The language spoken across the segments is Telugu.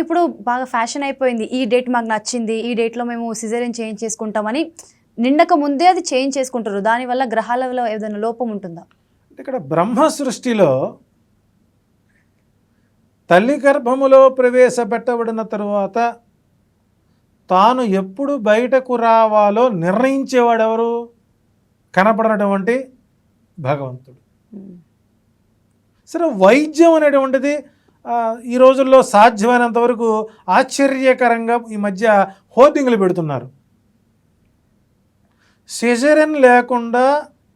ఇప్పుడు బాగా ఫ్యాషన్ అయిపోయింది. ఈ డేట్ మాకు నచ్చింది. ఈ డేట్లో మేము సిజేరియన్ చేంజ్ చేసుకుంటామని నిండక ముందే అది చేంజ్ చేసుకుంటారు. దానివల్ల గ్రహాలలో ఏదైనా లోపం ఉంటుందా? అంటే ఇక్కడ బ్రహ్మ సృష్టిలో తల్లి గర్భములో ప్రవేశపెట్టబడిన తరువాత తాను ఎప్పుడు బయటకు రావాలో నిర్ణయించేవాడెవరు? కనపడినటువంటి భగవంతుడు. సరే వైద్యం అనేటువంటిది ఈ రోజుల్లో సాధ్యమైనంత వరకు ఆశ్చర్యకరంగా ఈ మధ్య హోర్డింగ్లు పెడుతున్నారు. సిజరన్ లేకుండా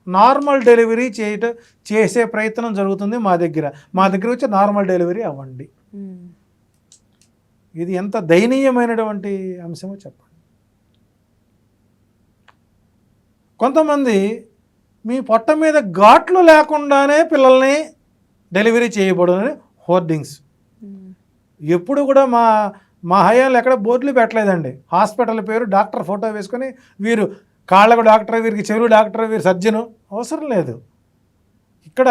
నార్మల్ డెలివరీ చేయట చేసే ప్రయత్నం జరుగుతుంది మా దగ్గర. మా దగ్గర వచ్చి నార్మల్ డెలివరీ అవ్వండి. ఇది ఎంత దయనీయమైనటువంటి అంశమో చెప్పండి. కొంతమంది మీ పొట్ట మీద ఘాట్లు లేకుండానే పిల్లల్ని డెలివరీ చేయబడునని హోర్డింగ్స్. ఎప్పుడు కూడా మా మా హయాంలో ఎక్కడ బోర్డులు పెట్టలేదండి. హాస్పిటల్ పేరు డాక్టర్ ఫోటో వేసుకొని వీరు కాళ్ళకు డాక్టర్ వీరికి చెరువు డాక్టర్ వీరు సర్జను అవసరం లేదు. ఇక్కడ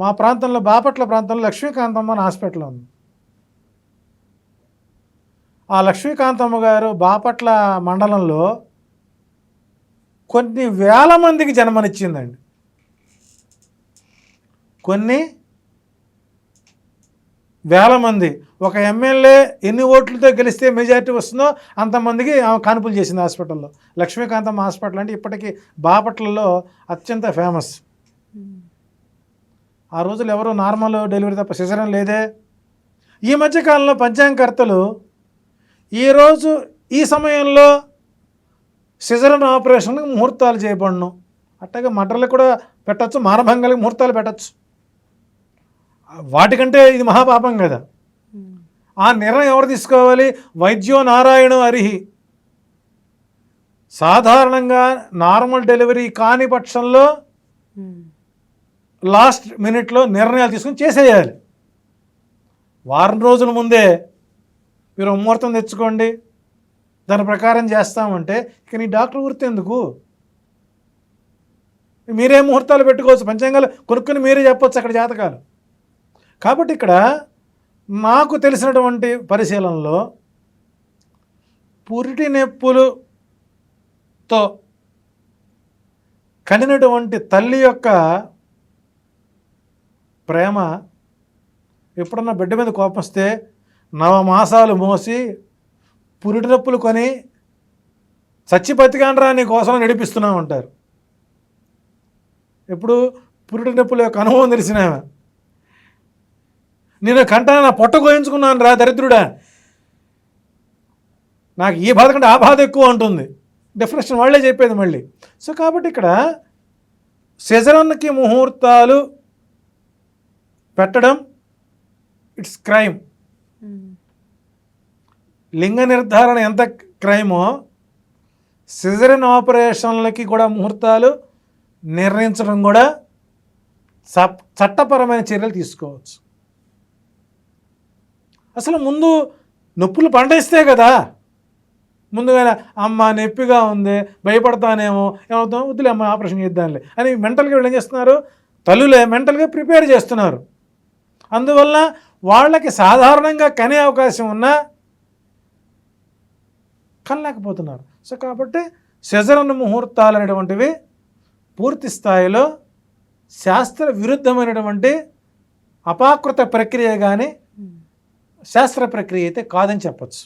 మా ప్రాంతంలో బాపట్ల ప్రాంతంలో లక్ష్మీకాంతమ్మ అని హాస్పిటల్ ఉంది. ఆ లక్ష్మీకాంతమ్మ గారు బాపట్ల మండలంలో కొన్ని వేల మందికి జన్మనిచ్చిందండి. కొన్ని వేల మంది. ఒక ఎమ్మెల్యే ఎన్ని ఓట్లతో గెలిస్తే మెజారిటీ వస్తుందో అంతమందికి ఆమె కానుపులు చేసింది హాస్పిటల్లో. లక్ష్మీకాంతమ్మ హాస్పిటల్ అంటే ఇప్పటికీ బాపట్లలో అత్యంత ఫేమస్. ఆ రోజులు ఎవరు నార్మల్ డెలివరీ తప్ప సిజరం లేదే. ఈ మధ్యకాలంలో పంచాంగకర్తలు ఈరోజు ఈ సమయంలో సిజరన్ ఆపరేషన్కి ముహూర్తాలు చేయబడను. అట్టగా మటర్లకు కూడా పెట్టచ్చు మానభంగాలకు ముహూర్తాలు పెట్టచ్చు. వాటికంటే ఇది మహాపాపం కదా. ఆ నిర్ణయం ఎవరు తీసుకోవాలి? వైద్యో నారాయణ అరిహి. సాధారణంగా నార్మల్ డెలివరీ కాని పక్షంలో లాస్ట్ మినిట్లో నిర్ణయాలు తీసుకుని చేసేయాలి. వారం రోజుల ముందే మీరు ముహూర్తం తెచ్చుకోండి. దాని ప్రకారం చేస్తామంటే ఇక నీ డాక్టర్ వృత్తి ఎందుకు? మీరే ముహూర్తాలు పెట్టుకోవచ్చు. పంచాంగాలు కొనుక్కొని మీరే చెప్పొచ్చు అక్కడ జాతకాలు. కాబట్టి ఇక్కడ నాకు తెలిసినటువంటి పరిశీలనలో పురిటి నొప్పులతో కనినటువంటి తల్లి యొక్క ప్రేమ ఎప్పుడన్నా బిడ్డ మీద కోపం వస్తే నవమాసాలు మోసి పురిటి నొప్పులు కొని చచ్చి బతికాండ్రా నీ కోసం నడిపిస్తున్నామంటారు. ఎప్పుడు పురిటి నొప్పుల యొక్క అనుభవం తెలిసినామే నేను కంట నా పొట్ట కోయించుకున్నాను రా దరిద్రుడా. నాకు ఈ బాధ కంటే ఆ బాధ ఎక్కువ ఉంటుంది డెఫినేషన్ వాళ్ళే చెప్పేది మళ్ళీ. సో కాబట్టి ఇక్కడ సెజరన్కి ముహూర్తాలు పెట్టడం ఇట్స్ క్రైమ్ లింగ నిర్ధారణ ఎంత క్రైమో సిజరన్ ఆపరేషన్లకి కూడా ముహూర్తాలు నిర్ణయించడం కూడా చట్టపరమైన చర్యలు తీసుకోవచ్చు. అసలు ముందు నొప్పులు పండేస్తే కదా. ముందుగానే అమ్మ నొప్పిగా ఉంది భయపడతానేమో ఏమవుతాం? వద్దులే అమ్మ ఆపరేషన్ చేద్దాంలే అని మెంటల్గా వీళ్ళు ఏం చేస్తున్నారు? తల్లులే మెంటల్గా ప్రిపేర్ చేస్తున్నారు. అందువల్ల వాళ్ళకి సాధారణంగా కనే అవకాశం ఉన్నా కనలేకపోతున్నారు. సో కాబట్టి సెజరన్ ముహూర్తాలు అనేటువంటివి పూర్తి స్థాయిలో శాస్త్ర విరుద్ధమైనటువంటి అపాకృత ప్రక్రియ కానీ శాస్త్ర ప్రక్రియ అయితే కాదని చెప్పచ్చు.